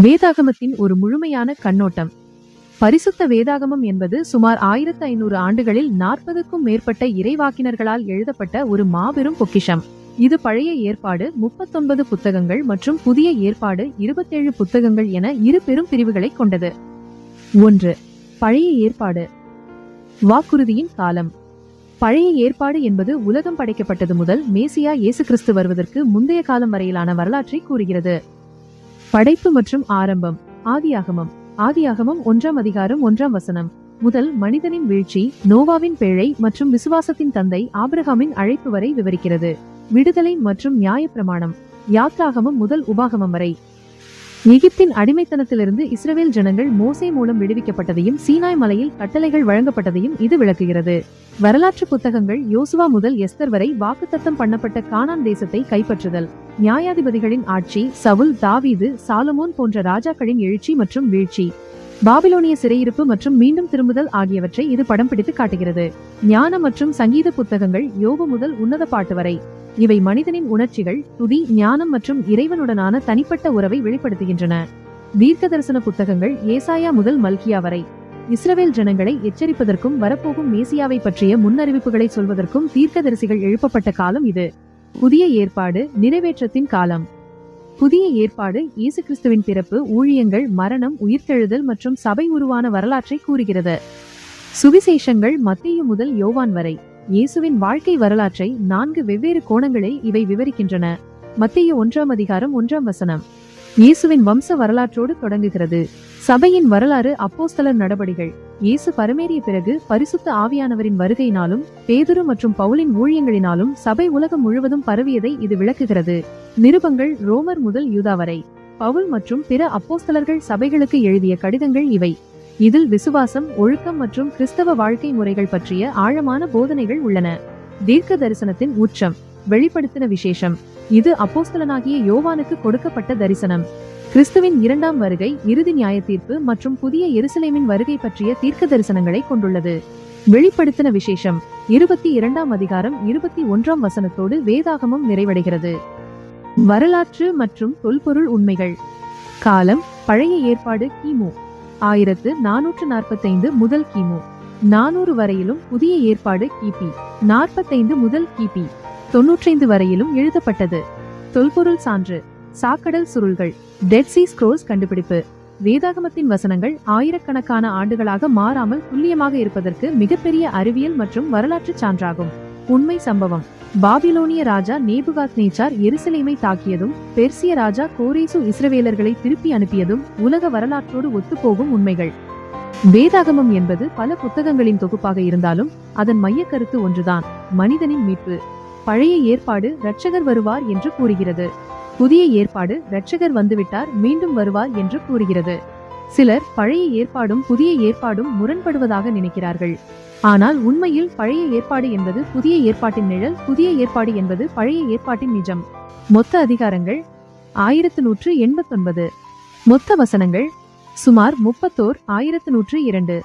வேதாகமத்தின் ஒரு முழுமையான கண்ணோட்டம். பரிசுத்த வேதாகமம் என்பது சுமார் ஆயிரத்து ஐநூறு ஆண்டுகளில் நாற்பதுக்கும் மேற்பட்ட இறைவாக்கினர்களால் எழுதப்பட்ட ஒரு மாபெரும் பொக்கிஷம். இது பழைய ஏற்பாடு முப்பத்தொன்பது புத்தகங்கள் மற்றும் புதிய ஏற்பாடு இருபத்தேழு புத்தகங்கள் என இரு பெரும் பிரிவுகளை கொண்டது. ஒன்று பழைய ஏற்பாடு. வாக்குறுதியின் காலம். பழைய ஏற்பாடு என்பது உலகம் படைக்கப்பட்டது முதல் மேசியா இயேசு கிறிஸ்து வருவதற்கு முந்தைய காலம் வரையிலான வரலாற்றை கூறுகிறது. படைப்பு மற்றும் ஆரம்பம் ஆதியாகமம். ஆதியாகமம் ஒன்றாம் அதிகாரம் ஒன்றாம் வசனம். முதல் மனிதனின் வீழ்ச்சி நோவாவின் பேழை மற்றும் விசுவாசத்தின் தந்தை ஆபிரகாமின் அழைப்பு வரை விவரிக்கிறது. விடுதலை மற்றும் நியாயப்பிரமாணம். யாத்ராகமம் முதல் உபாகமம் வரை. எகிப்தின் அடிமைத்தனத்திலிருந்து இஸ்ரேல் ஜனங்கள் மோசே மூலம் விடுவிக்கப்பட்டதையும் சீனாய் மலையில் கட்டளைகள் வழங்கப்பட்டதையும் இது விளக்குகிறது. வரலாற்று புத்தகங்கள் யோசுவா முதல் எஸ்தர் வரை வாக்குத்தத்தம் பண்ணப்பட்ட கானான் தேசத்தை கைப்பற்றுதல். நியாயாதிபதிகளின் ஆட்சி சவுல் தாவீது சாலமோன் போன்ற ராஜாக்களின் எழுச்சி மற்றும் வீழ்ச்சி. பாபிலோனிய சிறையிருப்பு மற்றும் மீண்டும் திரும்புதல் ஆகியவற்றை இது படம் பிடித்து காட்டுகிறது. ஞான மற்றும் சங்கீத புத்தகங்கள் யோபு முதல் உன்னத பாட்டு வரை. இவை மனிதனின் உணர்ச்சிகள் துதி ஞானம் மற்றும் இறைவனுடனான தனிப்பட்ட உறவை வெளிப்படுத்துகின்றன. தீர்க்க தரிசன புத்தகங்கள் ஏசாயா முதல் மல்கியா வரை. இஸ்ரவேல் ஜனங்களை எச்சரிப்பதற்கும் வரப்போகும் மேசியாவை பற்றிய முன்னறிவிப்புகளை சொல்வதற்கும் தீர்க்கதரிசிகள் எழுப்பப்பட்ட காலம் இது. புதிய ஏற்பாடு நிறைவேற்றத்தின் காலம். புதிய ஏற்பாடு இயேசு கிறிஸ்துவின் பிறப்பு ஊழியங்கள் மரணம் உயிர்த்தெழுதல் மற்றும் சபை உருவான வரலாற்றை கூறுகிறது. சுவிசேஷங்கள் மத்திய முதல் யோவான் வரை. இயேசுவின் வாழ்க்கை வரலாற்றை நான்கு வெவ்வேறு கோணங்களில் இவை விவரிக்கின்றன. மத்திய ஒன்றாம் அதிகாரம் ஒன்றாம் வசனம். இயேசுவின் வம்ச வரலாற்றோடு தொடங்குகிறது. சபையின் வரலாறு அப்போஸ்தலர் நடபடிகள். இயேசு பரமேறிய பிறகு பரிசுத்த ஆவியானவரின் வருகையினாலும் பேதுரு மற்றும் பவுலின் ஊழியங்களினாலும் சபை உலகம் முழுவதும் பரவியதை இது விளக்குகிறது. நிருபங்கள் ரோமர் முதல் யூதா வரை. பவுல் மற்றும் பிற அப்போஸ்தலர்கள் சபைகளுக்கு எழுதிய கடிதங்கள் இவை. இதில் விசுவாசம் ஒழுக்கம் மற்றும் கிறிஸ்தவ வாழ்க்கை முறைகள் பற்றிய ஆழமான போதனைகள் உள்ளன. தீர்க்க தரிசனத்தின் உச்சம். வெளிப்படுத்தின விசேஷம். இது அப்போஸ்தலனாகிய யோவானுக்கு கொடுக்கப்பட்ட தரிசனம். கிறிஸ்துவின் இரண்டாம் வருகை இறுதி நியாய தீர்ப்பு மற்றும் புதிய எருசலேமின் வருகை பற்றிய தீர்க்க தரிசனங்களை கொண்டுள்ளது. வெளிப்படுத்தின விசேஷம் இருபத்தி இரண்டாம் அதிகாரம் இருபத்தி ஒன்றாம் வசனத்தோடு வேதாகமம் நிறைவடைகிறது. வரலாற்று மற்றும் தொல்பொருள் உண்மைகள். காலம் பழைய ஏற்பாடு கிமு ஆயிரத்து நானூற்று நாற்பத்தைந்து முதல் கிமு நானூறு வரையிலும் புதிய ஏற்பாடு கிபி நாற்பத்தைந்து முதல் கிபி தொன்னூற்றைந்து வரையிலும் எழுதப்பட்டது. தொல்பொருள் சான்று சாக்கடல் சுருள்கள் டெட் சி ஸ்க்ரோல்ஸ் கண்டுபிடிப்பு. வேதாகமத்தின் வசனங்கள் ஆயிரக்கணக்கான ஆண்டுகளாக மாறாமல் துல்லியமாக இருப்பதற்கு மிகப்பெரிய அறிவியல் மற்றும் வரலாற்று சான்றாகும். உண்மை சம்பவம். பாபிலோனிய ராஜா நேபுகாத் நேச்சார் எருசலேமை தாக்கியதும் பெர்சிய ராஜா கோரேசு இஸ்ரவேலர்களை திருப்பி அனுப்பியதும் உலக வரலாற்றோடு ஒத்துப்போகும் உண்மைகள். வேதாகமம் என்பது பல புத்தகங்களின் தொகுப்பாக இருந்தாலும் அதன் மைய கருத்து ஒன்றுதான் மனிதனின் மீட்பு. பழைய ஏற்பாடு இரட்சகர் வருவார் என்று கூறுகிறது. புதிய ஏற்பாடு இரட்சகர் வந்துவிட்டார் மீண்டும் வருவார் என்று கூறுகிறது. சிலர் பழைய ஏற்பாடும் புதிய ஏற்பாடும் முரண்படுவதாக நினைக்கிறார்கள். ஆனால் உண்மையில் பழைய ஏற்பாடு என்பது புதிய ஏற்பாட்டின் நிழல் புதிய ஏற்பாடு என்பது பழைய ஏற்பாட்டின் நிஜம். மொத்த அதிகாரங்கள் ஆயிரத்து நூற்று எண்பத்தொன்பது. மொத்த வசனங்கள் சுமார் முப்பத்தோர் ஆயிரத்து நூற்று இரண்டு.